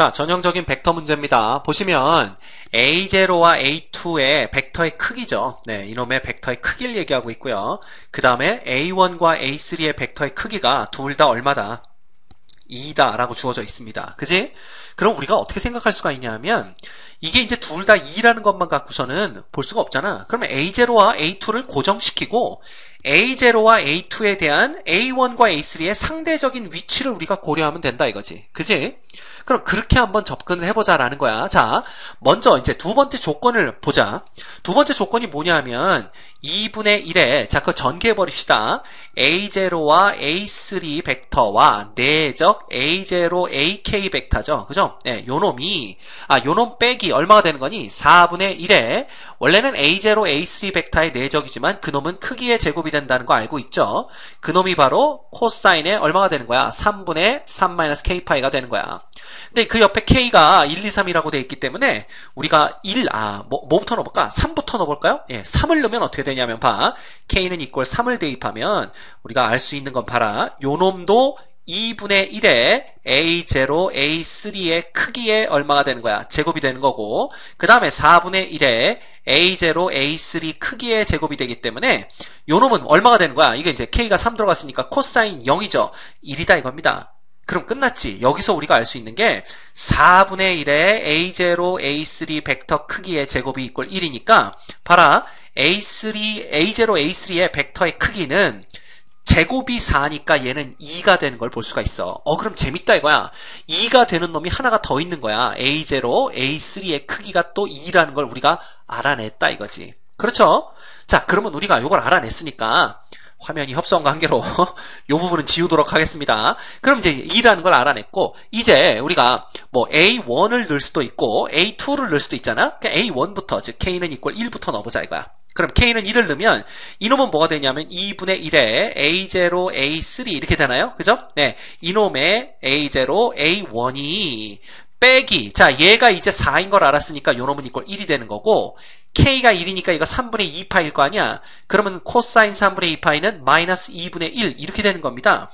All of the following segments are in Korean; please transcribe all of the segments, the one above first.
자, 전형적인 벡터 문제입니다. 보시면 A0와 A2의 벡터의 크기죠. 네, 이놈의 벡터의 크기를 얘기하고 있고요. 그 다음에 A1과 A3의 벡터의 크기가 둘 다 얼마다? 2다 라고 주어져 있습니다. 그지? 그럼 우리가 어떻게 생각할 수가 있냐면 이게 이제 둘 다 2라는 것만 갖고서는 볼 수가 없잖아. 그러면 A0와 A2를 고정시키고 A0와 A2에 대한 A1과 A3의 상대적인 위치를 우리가 고려하면 된다 이거지. 그지? 그럼 그렇게 한번 접근을 해보자라는 거야. 자, 먼저 이제 두 번째 조건을 보자. 두 번째 조건이 뭐냐면 2분의 1에 자, 그 전개해 버립시다. A0와 A3 벡터와 내적 A0, AK 벡터죠. 그죠? 네, 요놈이 아, 요 놈 빼기 얼마가 되는 거니? 4분의 1에 원래는 A0, A3 벡터의 내적이지만 그 놈은 크기의 제곱이 된다는 거 알고 있죠? 그놈이 바로 코사인의 얼마가 되는 거야? 3분의 3-K파이가 되는 거야. 근데 그 옆에 K가 1, 2, 3이라고 되어 있기 때문에 우리가 1, 아, 뭐, 뭐부터 넣어볼까? 3부터 넣어볼까요? 예, 3을 넣으면 어떻게 되냐면 봐. K는 이꼴 3을 대입하면 우리가 알 수 있는 건 봐라. 요 놈도 2분의 1에 A0, A3의 크기에 얼마가 되는 거야? 제곱이 되는 거고 그 다음에 4분의 1에 A0, A3 크기의 제곱이 되기 때문에 요 놈은 얼마가 되는 거야? 이게 이제 K가 3 들어갔으니까 코사인 0이죠. 1이다 이겁니다. 그럼 끝났지. 여기서 우리가 알 수 있는 게 4분의 1에 A0, A3 벡터 크기의 제곱이 이꼴 1이니까 봐라. A3, A0, A3의 벡터의 크기는 제곱이 4니까 얘는 2가 되는 걸 볼 수가 있어. 어, 그럼 재밌다 이거야. 2가 되는 놈이 하나가 더 있는 거야. A0, A3의 크기가 또 2라는 걸 우리가 알아냈다 이거지. 그렇죠? 자, 그러면 우리가 이걸 알아냈으니까 화면이 협소한 관계로 이 부분은 지우도록 하겠습니다. 그럼 이제 2라는 걸 알아냈고 이제 우리가 뭐 A1을 넣을 수도 있고 A2를 넣을 수도 있잖아. 그러니까 A1부터 즉 K는 이꼴 1부터 넣어보자 이거야. 그럼 K는 1을 넣으면 이놈은 뭐가 되냐면 2분의 1에 A0, A3 이렇게 되나요? 그죠? 네. 이놈의 A0, A1이 빼기. 자, 얘가 이제 4인 걸 알았으니까 요놈은 이꼴 1이 되는 거고 K가 1이니까 이거 3분의 2파일 거 아니야? 그러면 코사인 3분의 2파이는 마이너스 2분의 1 이렇게 되는 겁니다.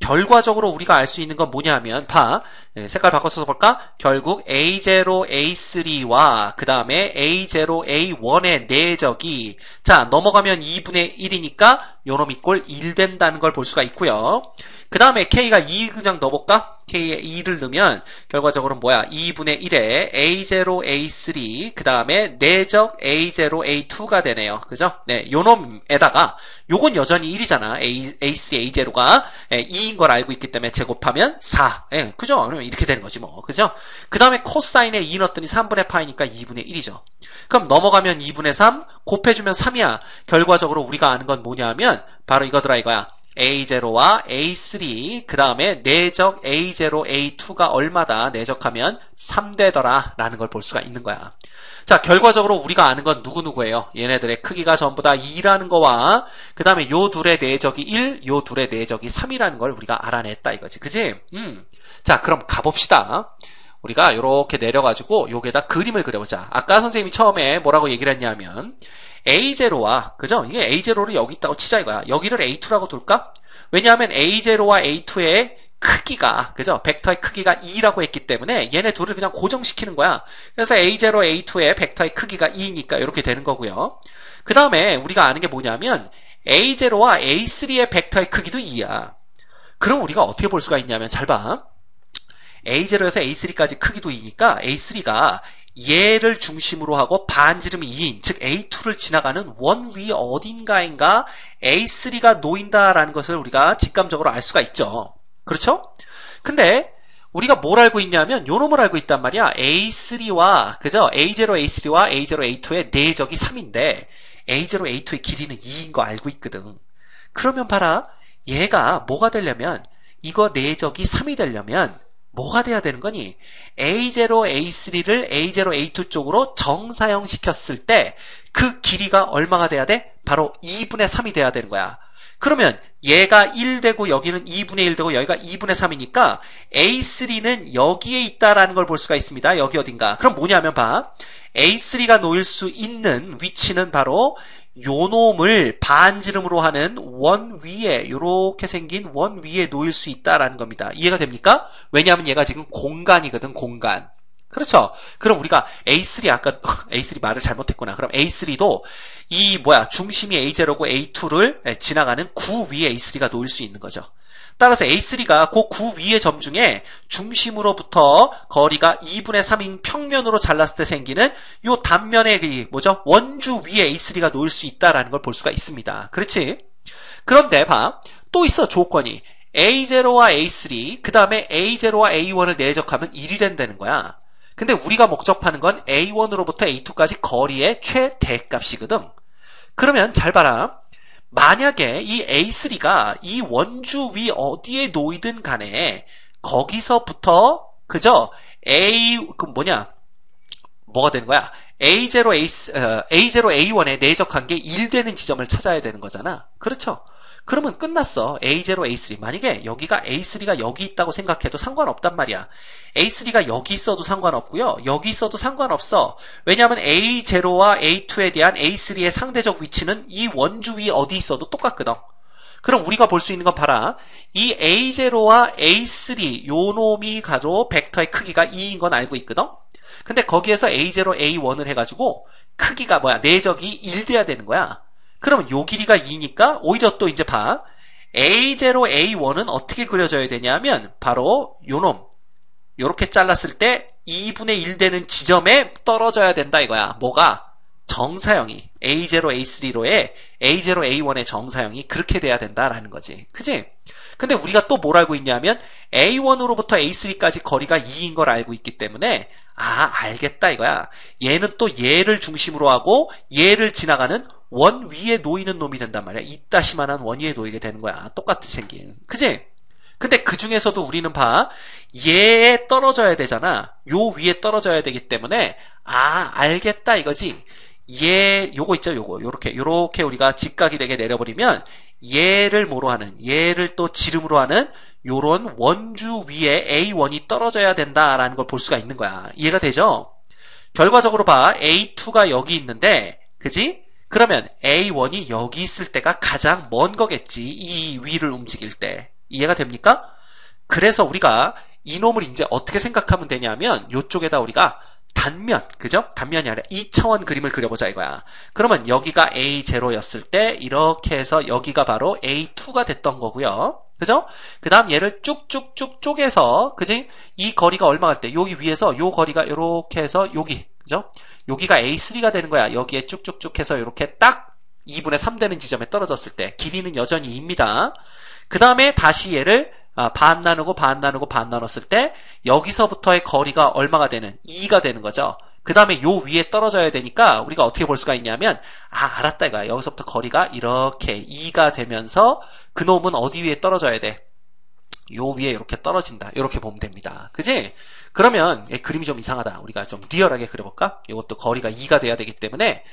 결과적으로 우리가 알 수 있는 건 뭐냐면 봐 네, 색깔 바꿔서 볼까? 결국 A0, A3와 그 다음에 A0, A1의 내적이 자 넘어가면 2분의 1이니까 요놈 이꼴 1 된다는 걸 볼 수가 있고요. 그 다음에 K가 2 그냥 넣어볼까? K에 2를 넣으면 결과적으로 뭐야? 2분의 1에 A0, A3 그 다음에 내적 A0, A2가 되네요. 그죠? 네, 요 놈에다가 요건 여전히 1이잖아. A, A3, A0가 2인 걸 알고 있기 때문에 제곱하면 4. 예, 그죠? 그러면 이렇게 되는 거지 뭐. 그죠? 그 다음에 코사인에 2 넣었더니 3분의 파이니까 2분의 1이죠. 그럼 넘어가면 2분의 3 곱해주면 3이야. 결과적으로 우리가 아는 건 뭐냐면 바로 이거더라 이거야. A0와 A3 그 다음에 내적 A0, A2가 얼마다 내적하면 3되더라 라는 걸 볼 수가 있는 거야. 자 결과적으로 우리가 아는 건 누구누구예요? 얘네들의 크기가 전부 다 2라는 거와 그 다음에 요 둘의 내적이 1, 요 둘의 내적이 3이라는 걸 우리가 알아냈다 이거지. 그지? 음. 자 그럼 가봅시다. 우리가 이렇게 내려가지고 여기에다 그림을 그려보자. 아까 선생님이 처음에 뭐라고 얘기를 했냐면 A0와 그죠? 이게 A0를 여기 있다고 치자 이거야. 여기를 A2라고 둘까? 왜냐하면 A0와 A2의 크기가 그죠? 벡터의 크기가 2라고 했기 때문에 얘네 둘을 그냥 고정시키는 거야. 그래서 A0, A2의 벡터의 크기가 2니까 이렇게 되는 거고요. 그 다음에 우리가 아는 게 뭐냐면 A0와 A3의 벡터의 크기도 2야. 그럼 우리가 어떻게 볼 수가 있냐면 잘 봐. A0에서 A3까지 크기도 2니까 A3가 얘를 중심으로 하고 반지름이 2인, 즉 A2를 지나가는 원위 어딘가인가 A3가 놓인다라는 것을 우리가 직감적으로 알 수가 있죠. 그렇죠? 근데 우리가 뭘 알고 있냐면 요 놈을 알고 있단 말이야. A3와 그죠? A0, A3와 A0, A2의 내적이 3인데 A0, A2의 길이는 2인 거 알고 있거든. 그러면 봐라. 얘가 뭐가 되려면 이거 내적이 3이 되려면 뭐가 돼야 되는 거니? A0, A3를 A0, A2 쪽으로 정사형 시켰을 때 그 길이가 얼마가 돼야 돼? 바로 2분의 3이 돼야 되는 거야. 그러면 얘가 1 되고 여기는 2분의 1 되고 여기가 2분의 3이니까 A3는 여기에 있다라는 걸 볼 수가 있습니다. 여기 어딘가. 그럼 뭐냐면 봐. A3가 놓일 수 있는 위치는 바로 요 놈을 반지름으로 하는 원 위에 이렇게 생긴 원 위에 놓일 수 있다라는 겁니다. 이해가 됩니까? 왜냐하면 얘가 지금 공간이거든 공간. 그렇죠. 그럼 우리가 A3 아까 A3 말을 잘못했구나. 그럼 A3도 이 뭐야 중심이 A0고 A2를 지나가는 구 위에 A3가 놓일 수 있는 거죠. 따라서 A3가 그 구 위의 점 중에 중심으로부터 거리가 2분의 3인 평면으로 잘랐을 때 생기는 요 단면의 그 뭐죠? 원주 위에 A3가 놓일 수 있다라는 걸 볼 수가 있습니다. 그렇지? 그런데 봐. 또 있어 조건이. A0와 A3, 그 다음에 A0와 A1을 내적하면 1이 된다는 거야. 근데 우리가 목적하는 건 A1으로부터 A2까지 거리의 최대값이거든. 그러면 잘 봐라. 만약에 이 A3가 이 원주 위 어디에 놓이든 간에 거기서부터 그죠? A 그 뭐냐? 뭐가 되는 거야? A0 A 어, A0 A1에 내적한 게 1 되는 지점을 찾아야 되는 거잖아. 그렇죠? 그러면 끝났어. A0, A3. 만약에 여기가 A3가 여기 있다고 생각해도 상관없단 말이야. A3가 여기 있어도 상관없고요. 여기 있어도 상관없어. 왜냐하면 A0와 A2에 대한 A3의 상대적 위치는 이 원주 위 어디 있어도 똑같거든. 그럼 우리가 볼 수 있는 건 봐라. 이 A0와 A3 요 놈이 가도 벡터의 크기가 2인 건 알고 있거든. 근데 거기에서 A0, A1을 해가지고 크기가 뭐야? 내적이 1 돼야 되는 거야. 그러면 요 길이가 2니까 오히려 또 이제 봐. A0, A1은 어떻게 그려져야 되냐면 바로 요놈 요렇게 잘랐을 때 2분의 1 되는 지점에 떨어져야 된다 이거야. 뭐가? 정사형이 A0, A3로의 A0, A1의 정사형이 그렇게 돼야 된다라는 거지. 그지? 근데 우리가 또 뭘 알고 있냐면 A1으로부터 A3까지 거리가 2인 걸 알고 있기 때문에 아 알겠다 이거야. 얘는 또 얘를 중심으로 하고 얘를 지나가는 원 위에 놓이는 놈이 된단 말이야. 이따시만한 원 위에 놓이게 되는 거야. 똑같이 생긴. 그지? 근데 그 중에서도 우리는 봐. 얘에 떨어져야 되잖아. 요 위에 떨어져야 되기 때문에 아 알겠다 이거지. 얘 요거 있죠 요거 요렇게 요렇게 우리가 직각이 되게 내려버리면 얘를 뭐로 하는 얘를 또 지름으로 하는 요런 원주 위에 A1이 떨어져야 된다라는 걸 볼 수가 있는 거야. 이해가 되죠? 결과적으로 봐. A2가 여기 있는데 그지? 그러면 A1이 여기 있을 때가 가장 먼 거겠지. 이 위를 움직일 때. 이해가 됩니까? 그래서 우리가 이놈을 이제 어떻게 생각하면 되냐면 이쪽에다 우리가 단면, 그죠? 단면이 아니라 2차원 그림을 그려보자 이거야. 그러면 여기가 A0였을 때 이렇게 해서 여기가 바로 A2가 됐던 거고요. 그죠? 그 다음 얘를 쭉쭉쭉 쪼개서, 그지? 이 거리가 얼마 갈 때, 여기 위에서 요 거리가 이렇게 해서 여기, 그죠? 여기가 A3가 되는 거야. 여기에 쭉쭉쭉 해서 이렇게 딱 2분의 3 되는 지점에 떨어졌을 때 길이는 여전히 2입니다. 그 다음에 다시 얘를 아, 반 나누고 반 나누고 반 나눴을 때 여기서부터의 거리가 얼마가 되는 2가 되는 거죠. 그 다음에 요 위에 떨어져야 되니까 우리가 어떻게 볼 수가 있냐면 아 알았다 이거야. 여기서부터 거리가 이렇게 2가 되면서 그놈은 어디 위에 떨어져야 돼? 요 위에 이렇게 떨어진다. 이렇게 보면 됩니다. 그지? 그러면 그림이 좀 이상하다. 우리가 좀 리얼하게 그려볼까? 이것도 거리가 2가 돼야 되기 때문에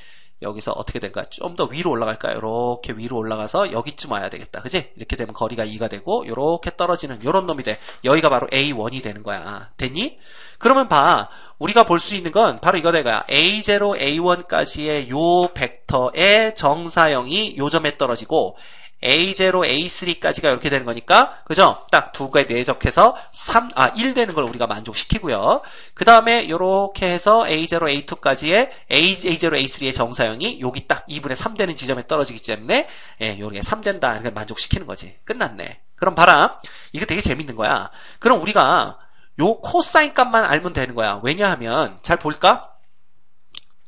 여기서 어떻게 될까? 좀 더 위로 올라갈까요? 이렇게 위로 올라가서 여기쯤 와야 되겠다. 그지? 이렇게 되면 거리가 2가 되고 이렇게 떨어지는 이런 놈이 돼. 여기가 바로 A1이 되는 거야. 됐니? 그러면 봐. 우리가 볼 수 있는 건 바로 이거 내가 A0, A1까지의 요 벡터의 정사형이 요 점에 떨어지고 A0, A3까지가 이렇게 되는 거니까, 그죠? 딱 두 개 내적해서 3, 아, 1 되는 걸 우리가 만족시키고요. 그 다음에 이렇게 해서 A0, A2까지의 A, A0, A3의 정사형이 여기 딱 2분의 3 되는 지점에 떨어지기 때문에, 예, 요게 3 된다. 이렇게 만족시키는 거지. 끝났네. 그럼 봐라. 이게 되게 재밌는 거야. 그럼 우리가 요 코사인 값만 알면 되는 거야. 왜냐하면, 잘 볼까?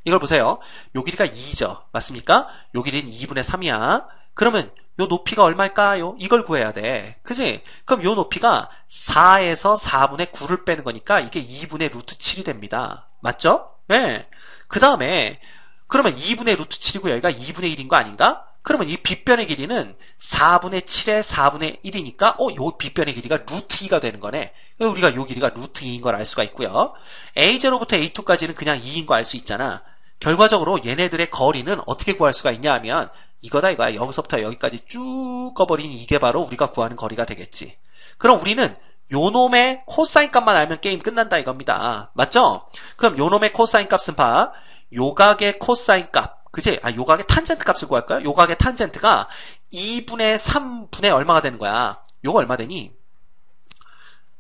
이걸 보세요. 요 길이가 2죠. 맞습니까? 요 길이는 2분의 3이야. 그러면 요 높이가 얼마일까요? 이걸 구해야 돼. 그지? 그럼 요 높이가 4에서 4분의 9를 빼는 거니까 이게 2분의 루트 7이 됩니다. 맞죠? 네. 그 다음에 그러면 2분의 루트 7이고 여기가 2분의 1인 거 아닌가? 그러면 이 빗변의 길이는 4분의 7에 4분의 1이니까 어, 요 빗변의 길이가 루트 2가 되는 거네. 우리가 요 길이가 루트 2인 걸 알 수가 있고요. A0부터 A2까지는 그냥 2인 거 알 수 있잖아. 결과적으로 얘네들의 거리는 어떻게 구할 수가 있냐 하면 이거다 이거야. 여기서부터 여기까지 쭉 꺼버린 이게 바로 우리가 구하는 거리가 되겠지. 그럼 우리는 요놈의 코사인 값만 알면 게임 끝난다 이겁니다. 맞죠? 그럼 요놈의 코사인 값은 봐. 요각의 코사인 값. 그지? 아, 요각의 탄젠트 값을 구할까요? 요각의 탄젠트가 2분의 3분의 얼마가 되는 거야? 요거 얼마 되니?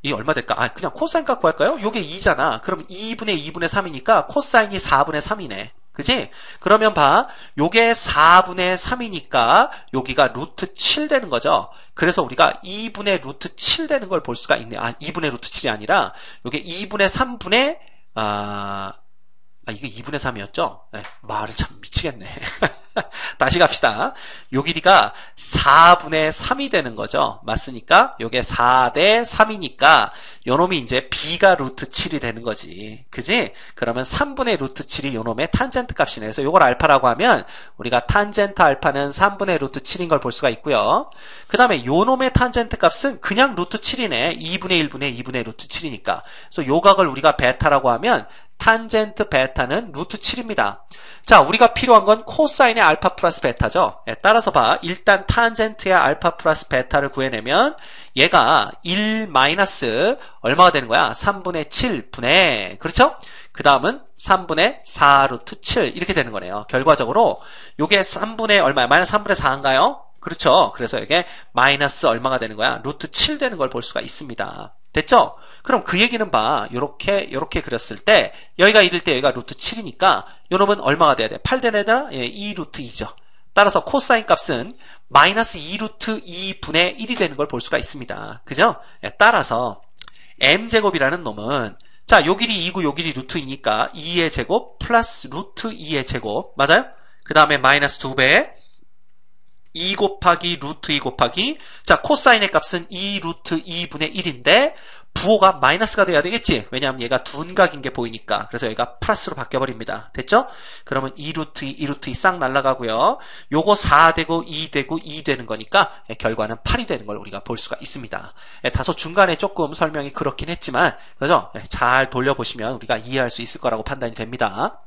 이 얼마 될까? 아, 그냥 코사인 값 구할까요? 요게 2잖아. 그럼 2분의 2분의 3이니까 코사인이 4분의 3이네. 그지? 그러면 봐. 요게 4분의 3이니까 여기가 루트 7 되는 거죠. 그래서 우리가 2분의 루트 7 되는 걸 볼 수가 있네. 아, 2분의 루트 7이 아니라 요게 2분의 3분의 아, 아 이게 2분의 3이었죠? 네, 말을 참 미치겠네. 다시 갑시다. 요 길이가 4분의 3이 되는 거죠. 맞으니까 요게 4대 3이니까 요놈이 이제 b가 루트 7이 되는 거지. 그지? 그러면 3분의 루트 7이 요놈의 탄젠트 값이네. 그래서 요걸 알파라고 하면 우리가 탄젠트 알파는 3분의 루트 7인 걸 볼 수가 있고요. 그 다음에 요놈의 탄젠트 값은 그냥 루트 7이네. 2분의 1분의 2분의 루트 7이니까. 그래서 요 각을 우리가 베타라고 하면 탄젠트 베타는 루트 7입니다. 자, 우리가 필요한 건 코사인의 알파 플러스 베타죠. 예, 따라서 봐. 일단 탄젠트의 알파 플러스 베타를 구해내면 얘가 1 마이너스 얼마가 되는 거야? 3분의 7분의 그렇죠? 그 다음은 3분의 4 루트 7 이렇게 되는 거네요. 결과적으로 요게 3분의 얼마야? 마이너스 3분의 4인가요? 그렇죠. 그래서 이게 마이너스 얼마가 되는 거야? 루트 7 되는 걸 볼 수가 있습니다. 됐죠? 그럼 그 얘기는 봐. 요렇게, 요렇게 그렸을 때, 여기가 1일 때 여기가 루트 7이니까, 요놈은 얼마가 돼야 돼? 8대에다 예, 2 루트 2죠. 따라서 코사인 값은 마이너스 2 루트 2분의 1이 되는 걸 볼 수가 있습니다. 그죠? 예, 따라서, m제곱이라는 놈은, 자, 요 길이 2고 요 길이 루트 2니까 2의 제곱 플러스 루트 2의 제곱. 맞아요? 그 다음에 마이너스 2배, 2 곱하기 루트 2 곱하기 자 코사인의 값은 2 루트 2분의 1인데 부호가 마이너스가 돼야 되겠지? 왜냐하면 얘가 둔각인 게 보이니까. 그래서 얘가 플러스로 바뀌어 버립니다. 됐죠? 그러면 2 루트 2, 2 루트 2 싹 날라가고요. 요거 4 되고 2 되고 2 되는 거니까 결과는 8이 되는 걸 우리가 볼 수가 있습니다. 예, 다소 중간에 조금 설명이 그렇긴 했지만 그죠? 예, 잘 돌려보시면 우리가 이해할 수 있을 거라고 판단이 됩니다